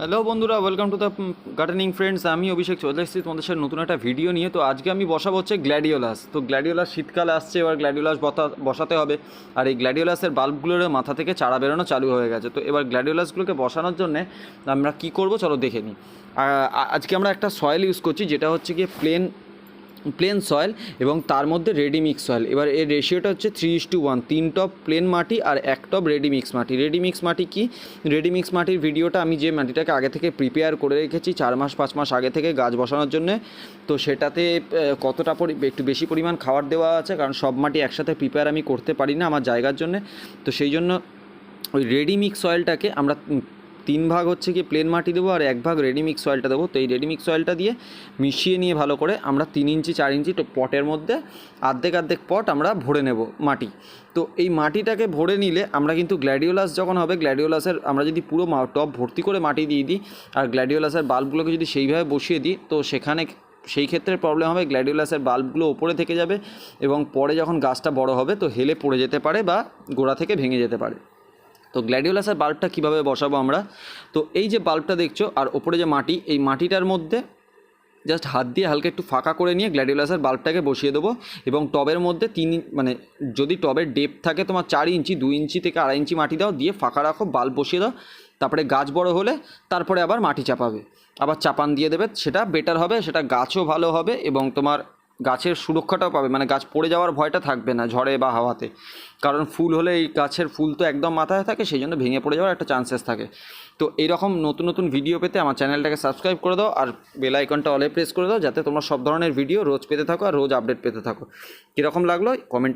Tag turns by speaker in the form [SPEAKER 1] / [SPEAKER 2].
[SPEAKER 1] Hello বন্ধুরা welcome to the gardening friends আমি অভিষেক চলে এসেছি তোমাদের সাথে নতুন একটা ভিডিও নিয়ে। তো আজকে আমি বসাবো হচ্ছে গ্ল্যাডিওলাস তো গ্ল্যাডিওলাস শীতকাল আসছে, এবার গ্ল্যাডিওলাস বসাতে হবে। আর এই গ্ল্যাডিওলাসের বাল্বগুলোর মাথা থেকে চারা বেরোনো চালু হয়ে গেছে। তো এবার গ্ল্যাডিওলাসগুলোকে বসানোর জন্যে আমরা কি করব? চলো দেখে নিই। আজকে আমরা একটা সয়েল ইউজ করছি, যেটা হচ্ছে গিয়ে প্লেন প্লেন সয়েল এবং তার মধ্যে রেডি মিক্স সয়েল এবার এর রেশিওটা হচ্ছে থ্রি ইস টু ওয়ান তিন টপ প্লেন মাটি আর এক টপ রেডি মিক্স মাটি। রেডি মিক্স মাটি কি? রেডি মিক্স মাটির ভিডিওটা আমি যে মাটিটাকে আগে থেকে প্রিপেয়ার করে রেখেছি চার মাস, পাঁচ মাস আগে থেকে গাছ বসানোর জন্য, তো সেটাতে কতটা একটু বেশি পরিমাণ খাবার দেওয়া আছে, কারণ সব মাটি একসাথে প্রিপেয়ার আমি করতে পারি না আমার জায়গার জন্য। তো সেই জন্য ওই রেডি মিক্স সয়েলটাকে আমরা তিন ভাগ হচ্ছে কি প্লেন মাটি দেবো আর এক ভাগ রেডি মিক্স সয়েলটা দেবো। তো এই রেডি মিক্স সয়েলটা দিয়ে মিশিয়ে নিয়ে ভালো করে আমরা তিন ইঞ্চি, চার ইঞ্চি পটের মধ্যে আর্ধেক আর্ধেক পট আমরা ভরে নেব মাটি। তো এই মাটিটাকে ভরে নিলে আমরা কিন্তু গ্ল্যাডিওলাস যখন হবে, গ্ল্যাডিওলাসের আমরা যদি পুরো টব ভর্তি করে মাটি দিয়ে দিই আর গ্ল্যাডিওলাসের বাল্বগুলোকে যদি সেইভাবে বসিয়ে দিই, তো সেখানে সেই ক্ষেত্রে প্রবলেম হবে, গ্ল্যাডিওলাসের বাল্বগুলো ওপরে থেকে যাবে এবং পরে যখন গাছটা বড় হবে, তো হেলে পড়ে যেতে পারে বা গোড়া থেকে ভেঙে যেতে পারে। তো গ্ল্যাডিওলাসের বাল্বটা কীভাবে বসাবো আমরা? তো এই যে বাল্বটা দেখছ, আর ওপরে যে মাটি, এই মাটিটার মধ্যে জাস্ট হাত দিয়ে হালকা একটু ফাঁকা করে নিয়ে গ্ল্যাডিওলাসের বাল্বটাকে বসিয়ে দেবো এবং টবের মধ্যে তিন মানে যদি টবের ডেপ থাকে তোমার চার ইঞ্চি দুই ইঞ্চি থেকে আড়াই ইঞ্চি মাটি দাও, দিয়ে ফাঁকা রাখো, বাল্ব বসিয়ে দাও, তারপরে গাছ বড় হলে তারপরে আবার মাটি চাপাবে। আবার চাপান দিয়ে দেবে, সেটা বেটার হবে, সেটা গাছও ভালো হবে এবং তোমার গাছের সুরক্ষাটাও পাবে মানে গাছ পড়ে যাওয়ার ভয়টা থাকবে না ঝড়ে বা হাওয়াতে। কারণ ফুল হলে এই গাছের ফুল তো একদম মাথায় থাকে, সেই জন্য ভেঙে পড়ে যাওয়ার একটা চান্সেস থাকে। তো এইরকম নতুন নতুন ভিডিও পেতে আমার চ্যানেলটাকে সাবস্ক্রাইব করে দাও আর বেল আইকনটা অলে প্রেস করে দাও, যাতে তোমরা সব ধরনের ভিডিও রোজ পেতে থাকো আর রোজ আপডেট পেতে থাকো। কীরকম লাগল? কমেন্ট